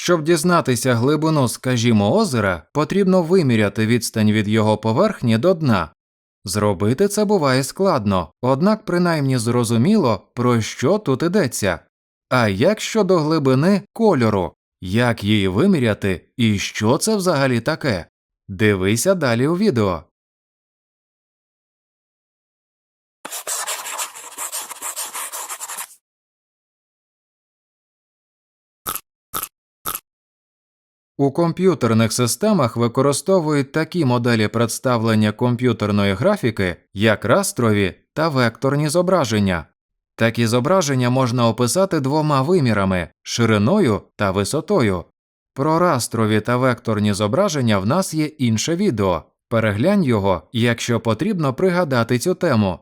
Щоб дізнатися глибину, скажімо, озера, потрібно виміряти відстань від його поверхні до дна. Зробити це буває складно, однак принаймні зрозуміло, про що тут ідеться. А як щодо глибини кольору, як її виміряти і що це взагалі таке? Дивися далі у відео. У комп'ютерних системах використовують такі моделі представлення комп'ютерної графіки, як растрові та векторні зображення. Такі зображення можна описати двома вимірами шириною та висотою. Про растрові та векторні зображення в нас є інше відео. Переглянь його, якщо потрібно пригадати цю тему.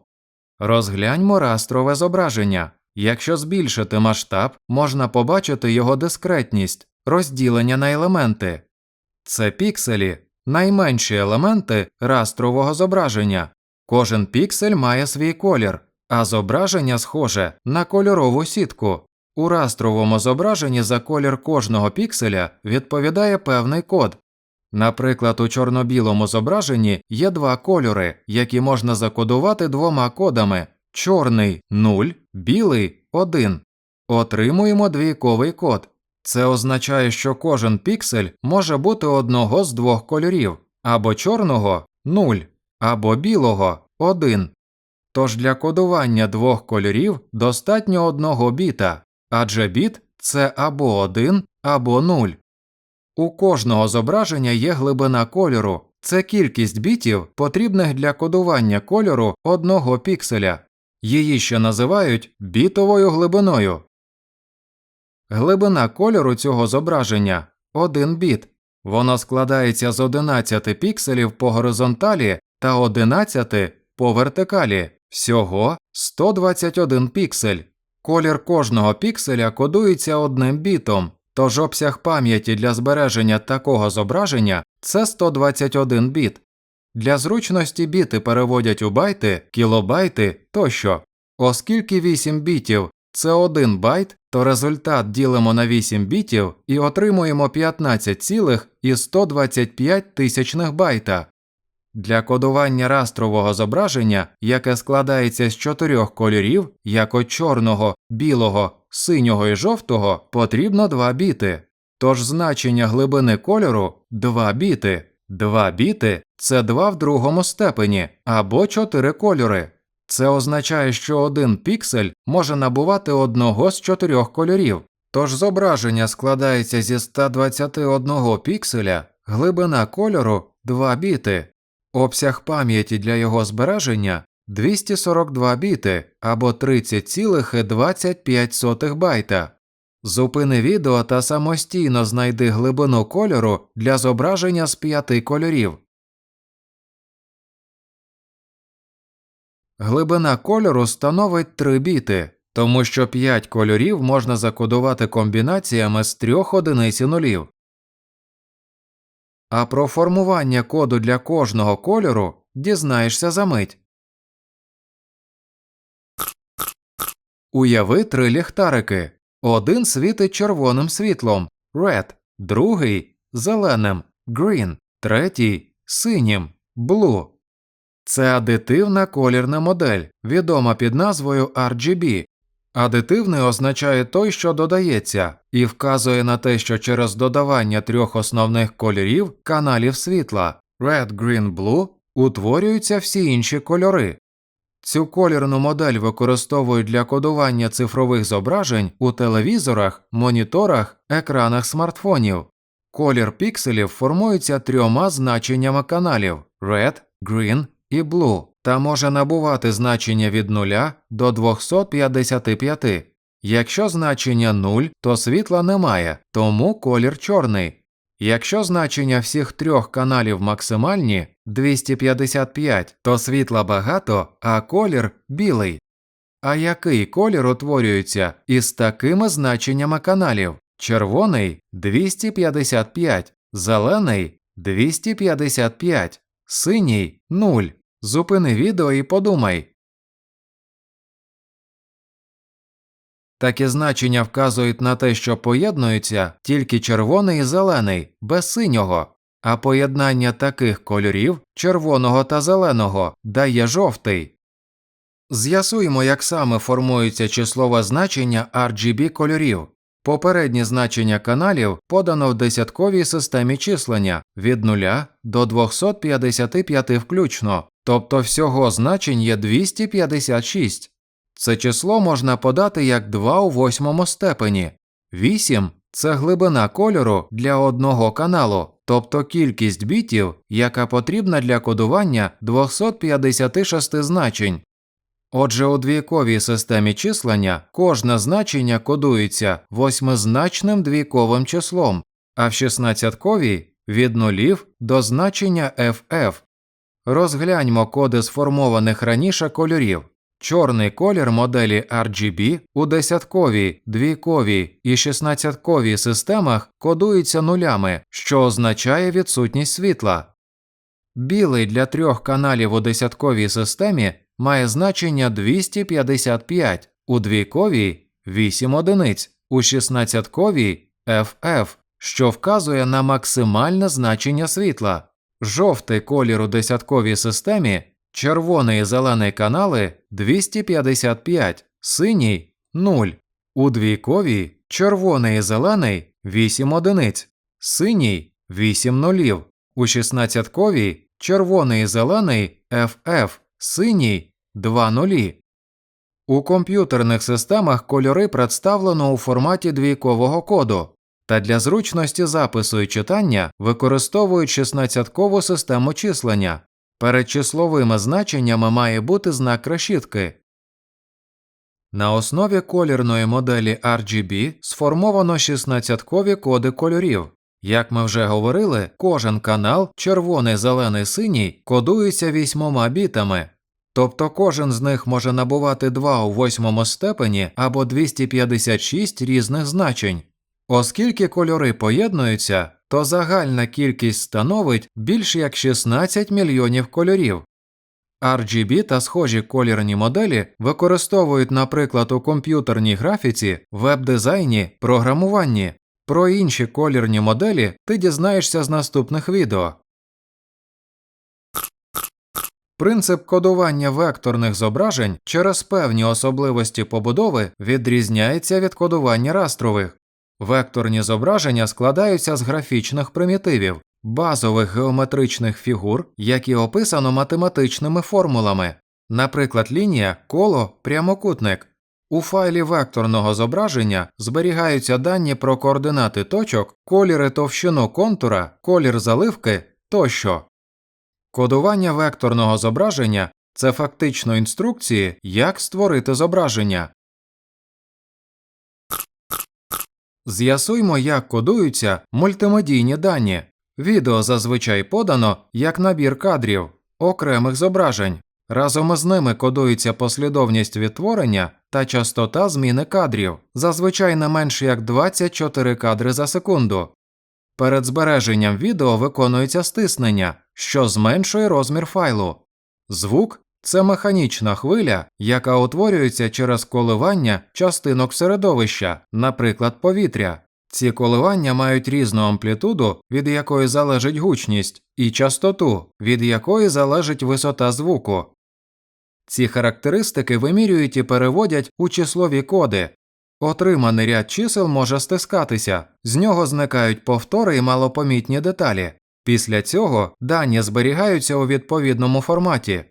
Розгляньмо растрове зображення. Якщо збільшити масштаб, можна побачити його дискретність, розділення на елементи. Це пікселі, найменші елементи растрового зображення. Кожен піксель має свій колір, а зображення схоже на кольорову сітку. У растровому зображенні за колір кожного пікселя відповідає певний код. Наприклад, у чорно-білому зображенні є два кольори, які можна закодувати двома кодами чорний 0, білий 1. Отримуємо двійковий код. Це означає, що кожен піксель може бути одного з двох кольорів або чорного 0, або білого 1. Тож для кодування двох кольорів достатньо одного біта, адже біт це або 1, або 0. У кожного зображення є глибина кольору, це кількість бітів, потрібних для кодування кольору одного пікселя. Її ще називають бітовою глибиною. Глибина кольору цього зображення 1 біт. Воно складається з 11 пікселів по горизонталі та 11 по вертикалі. Всього 121 піксель. Колір кожного пікселя кодується одним бітом, тож обсяг пам'яті для збереження такого зображення це 121 біт. Для зручності біти переводять у байти, кілобайти тощо. Оскільки 8 бітів це 1 байт, то результат ділимо на 8 бітів і отримуємо 15,125 байта. Для кодування растрового зображення, яке складається з чотирьох кольорів, як от чорного, білого, синього і жовтого, потрібно 2 біти. Тож значення глибини кольору 2 біти. 2 біти це 2 в другому степені або 4 кольори. Це означає, що один піксель може набувати одного з чотирьох кольорів. Тож зображення складається зі 121 пікселя, глибина кольору 2 біти. Обсяг пам'яті для його збереження 242 біти або 30,25 байта. Зупини відео та самостійно знайди глибину кольору для зображення з п'яти кольорів. Глибина кольору становить 3 біти, тому що 5 кольорів можна закодувати комбінаціями з трьох одиниць і нулів. А про формування коду для кожного кольору дізнаєшся за мить. Уяви три ліхтарики. Один світить червоним світлом red, другий зеленим green, третій синім blue. Це адитивна колірна модель, відома під назвою RGB. Адитивний означає той, що додається, і вказує на те, що через додавання трьох основних кольорів каналів світла Red, Green, Blue утворюються всі інші кольори. Цю колірну модель використовують для кодування цифрових зображень у телевізорах, моніторах, екранах смартфонів. Колір пікселів формується трьома значеннями каналів Red, Green і Blue та може набувати значення від 0 до 255. Якщо значення 0, то світла немає, тому колір чорний. Якщо значення всіх трьох каналів максимальні 255, то світла багато, а колір білий. А який колір утворюється із такими значеннями каналів? Червоний 255, зелений 255, синій 0. Зупини відео і подумай, Такі значення вказують на те, що поєднуються тільки червоний і зелений, без синього, а поєднання таких кольорів червоного та зеленого дає жовтий. З'ясуємо, як саме формується числове значення RGB кольорів. Попередні значення каналів подано в десятковій системі числення від 0 до 255 включно, тобто всього значень є 256. Це число можна подати як 2 у восьмому степені. 8 – це глибина кольору для одного каналу, тобто кількість бітів, яка потрібна для кодування 256 значень. Отже, у двійковій системі числення кожне значення кодується восьмизначним двійковим числом, а в шістнадцятковій – від нулів до значення FF. Розгляньмо коди сформованих раніше кольорів. Чорний колір моделі RGB у десятковій, двійковій і шістнадцятковій системах кодується нулями, що означає відсутність світла. Білий для трьох каналів у десятковій системі має значення 255, у двійковій 8 одиниць, у шістнадцятковій FF, що вказує на максимальне значення світла. Жовтий колір у десятковій системі, червоний і зелений канали 255, синій 0. У двійковій червоний і зелений 8 одиниць, синій 8 нулів. У шістнадцятковій червоний і зелений FF, синій 2 нулі. У комп'ютерних системах кольори представлено у форматі двійкового коду, та для зручності запису і читання використовують 16-кову систему числення. Перед числовими значеннями має бути знак решітки. На основі колірної моделі RGB сформовано 16-кові коди кольорів. Як ми вже говорили, кожен канал червоний, зелений, синій кодується вісьмома бітами, тобто кожен з них може набувати 2 у восьмому степені або 256 різних значень. Оскільки кольори поєднуються, то загальна кількість становить більш як 16 мільйонів кольорів. RGB та схожі колірні моделі використовують, наприклад, у комп'ютерній графіці, веб-дизайні, програмуванні. Про інші колірні моделі ти дізнаєшся з наступних відео. Принцип кодування векторних зображень через певні особливості побудови відрізняється від кодування растрових. Векторні зображення складаються з графічних примітивів, базових геометричних фігур, які описано математичними формулами, наприклад, лінія, коло, прямокутник. У файлі векторного зображення зберігаються дані про координати точок, коліри товщину контура, колір заливки тощо. Кодування векторного зображення це фактично інструкції, як створити зображення. З'ясуймо, як кодуються мультимедійні дані. Відео зазвичай подано як набір кадрів, окремих зображень. Разом із ними кодується послідовність відтворення та частота зміни кадрів, зазвичай не менше як 24 кадри за секунду. Перед збереженням відео виконується стиснення, що зменшує розмір файлу. Звук це механічна хвиля, яка утворюється через коливання частинок середовища, наприклад, повітря. Ці коливання мають різну амплітуду, від якої залежить гучність, і частоту, від якої залежить висота звуку. Ці характеристики вимірюють і переводять у числові коди. Отриманий ряд чисел може стискатися, з нього зникають повтори і малопомітні деталі. Після цього дані зберігаються у відповідному форматі.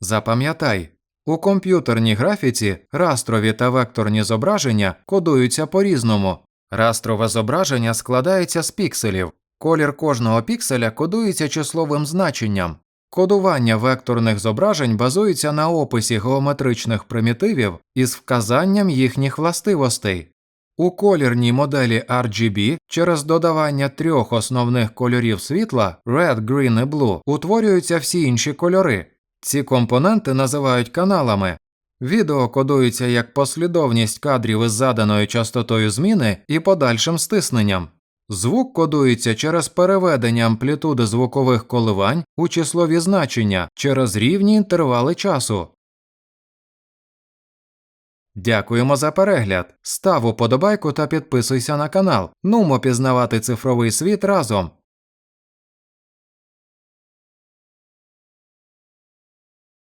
Запам'ятай, у комп'ютерній графіці растрові та векторні зображення кодуються по-різному. Растрове зображення складається з пікселів. Колір кожного пікселя кодується числовим значенням. Кодування векторних зображень базується на описі геометричних примітивів із вказанням їхніх властивостей. У колірній моделі RGB через додавання трьох основних кольорів світла Red, Green і Blue утворюються всі інші кольори. Ці компоненти називають каналами. Відео кодується як послідовність кадрів із заданою частотою зміни і подальшим стисненням. Звук кодується через переведення амплітуди звукових коливань у числові значення через рівні інтервали часу. Дякуємо за перегляд. Став уподобайку та підписуйся на канал. Нумо пізнавати цифровий світ разом.